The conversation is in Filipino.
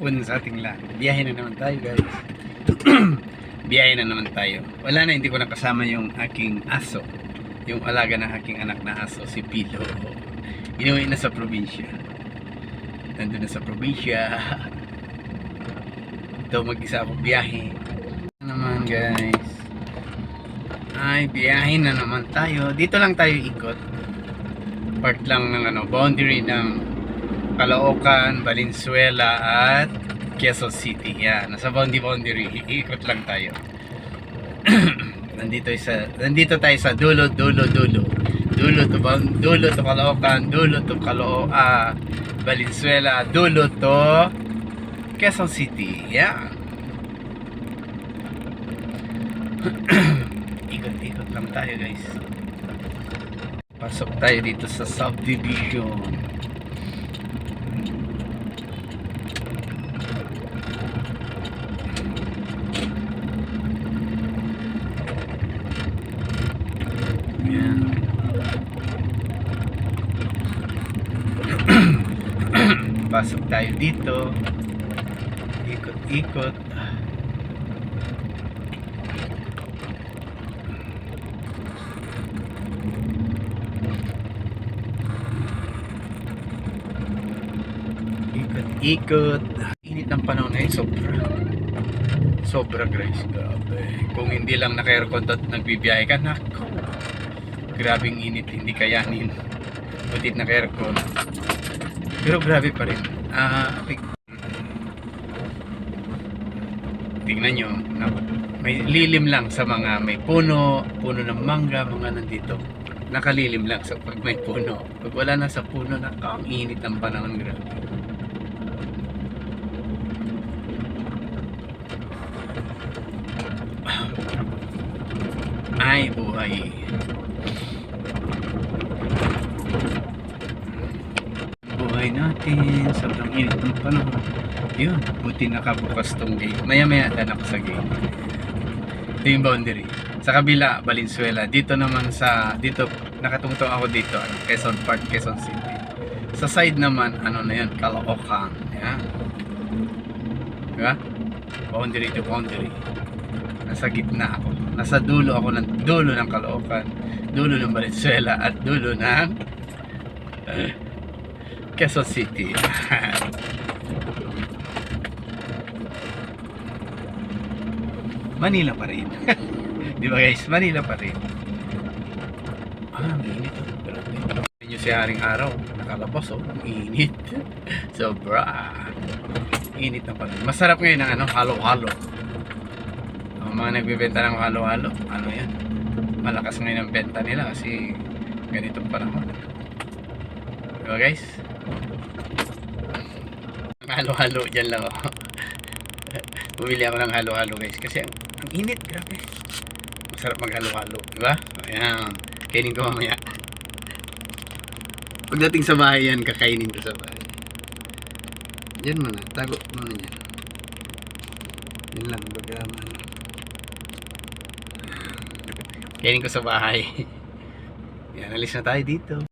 hapon sa ating lahat. Biyahe na naman tayo guys. Biyahe na naman tayo. Wala na, hindi ko nakasama yung aking aso. Yung alaga ng aking anak na aso, si Pilo. Inuwi na sa probinsya. Nandun na sa probinsya. Ito mag-isa ako biyahe. Ano naman guys. Ay, biyahe na naman tayo. Dito lang tayo ikot. Part lang ng ano, boundary ng Caloocan, Valenzuela at Quezon City. Yan, nasa boundary boundary. Iikot lang tayo. nandito sa nandito tayo sa dulo dulo dulo. Dulo to Bound- dulo to Caloocan, dulo to Caloo ah Valenzuela, dulo to Quezon City. Yan. Ikot-ikot lang tayo, guys. Pasok tayo dito sa subdivision. Yan. Pasok tayo dito. Ikot-ikot. Ikot-ikot. Init ng panahon ngayon, sobra. Sobra, guys. Grabe. Kung hindi lang naka-aircon at nagbibiyahe ka, nako. Grabing init, hindi kayanin. Butit naka-aircon. Pero grabe pa rin. Ah, tig- tingnan nyo, may lilim lang sa mga may puno, puno ng mangga, mga nandito. Nakalilim lang sa pag may puno. Pag wala na sa puno, naka, ang init ng panahon, grabe. Ay, buhay. Buhay natin. Sobrang init ng panahon. Yun, buti nakabukas tong gate. Maya-maya dan ako sa gate. Ito yung boundary. Sa kabila, Valenzuela. Dito naman sa, dito, nakatungtong ako dito, ano, Quezon Park, Quezon City. Sa side naman, ano na yun, Caloocan. Yan. Diba? Boundary to boundary. Nasa gitna ako. Nasa dulo ako ng dulo ng Caloocan, dulo ng Valenzuela at dulo ng Quezon City. Manila pa rin. Di ba guys? Manila pa rin. Ah, ang init. oh. Grabe. Tingnan nyo si Haring Araw. Nakalabas oh. Ang init. Sobra. Init na pala. Masarap ngayon ang ano, halo-halo. Ang mga nagbebenta ng halo-halo, ano yan? Malakas ngayon ang benta nila kasi ganitong panahon. Diba guys? Halo-halo dyan lang ako. Bumili ako ng halo-halo guys kasi ang, ang init, grabe. Masarap maghalo-halo, di ba? Ayan, kainin ko mamaya. Pagdating sa bahay yan, kakainin ko sa bahay. Yan muna, tago muna yan. Yan lang, baga. Kainin ko sa bahay. Yan, alis na tayo dito.